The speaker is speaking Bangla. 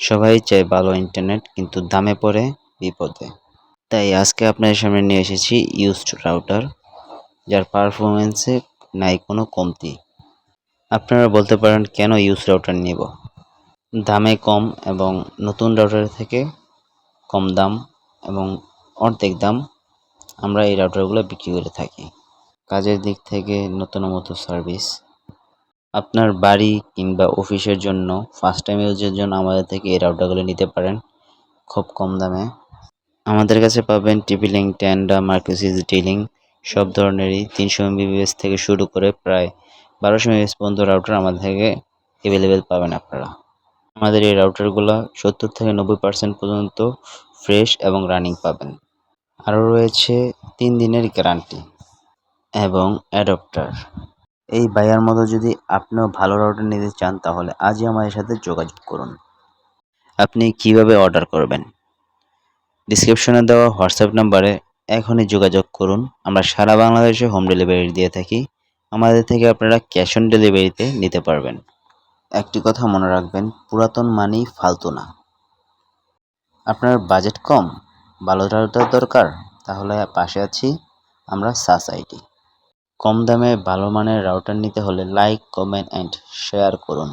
সবাই চায় ভালো ইন্টারনেট কিন্তু দামে পড়ে বিপদে। তাই আজকে আপনাদের সামনে নিয়ে এসেছি ইউজড রাউটার যার পারফরমেন্সে নাই কোনো কমতি। আপনারা বলতে পারেন, কেন ইউজ রাউটার নেব? দামে কম এবং নতুন রাউটার থেকে কম দাম এবং অর্ধেক দাম আমরা এই রাউটারগুলো বিক্রি করে থাকি। কাজের দিক থেকে নতুনমতো সার্ভিস আপনার বাড়ি কিংবা অফিসের জন্য ফার্স্ট টাইম ইউজের জন্য আমাদের থেকে এই রাউটারগুলো নিতে পারেন খুব কম দামে। আমাদের কাছে পাবেন টিপিলিং ট্যান্ডা মার্কোসিস ডিলিং সব ধরনেরই তিনশো এমবিবিএস থেকে শুরু করে প্রায় বারোশো এমবিএস পর্যন্ত রাউটার আমাদের থেকে অ্যাভেলেবেল পাবেন আপনারা। আমাদের এই রাউটারগুলো সত্তর থেকে নব্বই পার্সেন্ট পর্যন্ত ফ্রেশ এবং রানিং পাবেন। আরও রয়েছে তিন দিনের গ্যারান্টি এবং অ্যাডপ্টার এই বাইয়ার মতো যদি আপনিও ভালো রাউটার নিতে চান, তাহলে আজই আমাদের সাথে যোগাযোগ করুন। আপনি কীভাবে অর্ডার করবেন? ডিসক্রিপশনে দেওয়া হোয়াটসঅ্যাপ নাম্বারে এখনই যোগাযোগ করুন। আমরা সারা বাংলাদেশে হোম ডেলিভারি দিয়ে থাকি। আমাদের থেকে আপনারা ক্যাশ অন ডেলিভারিতে নিতে পারবেন। একটি কথা মনে রাখবেন, পুরাতন মানেই ফালতু না। আপনার বাজেট কম, ভালো রাউটার দরকার, তাহলে পাশে আছি আমরা সাস আইটি কম দামে ভালো মানের রাউটার নিতে হলে লাইক কমেন্ট অ্যান্ড শেয়ার করুন।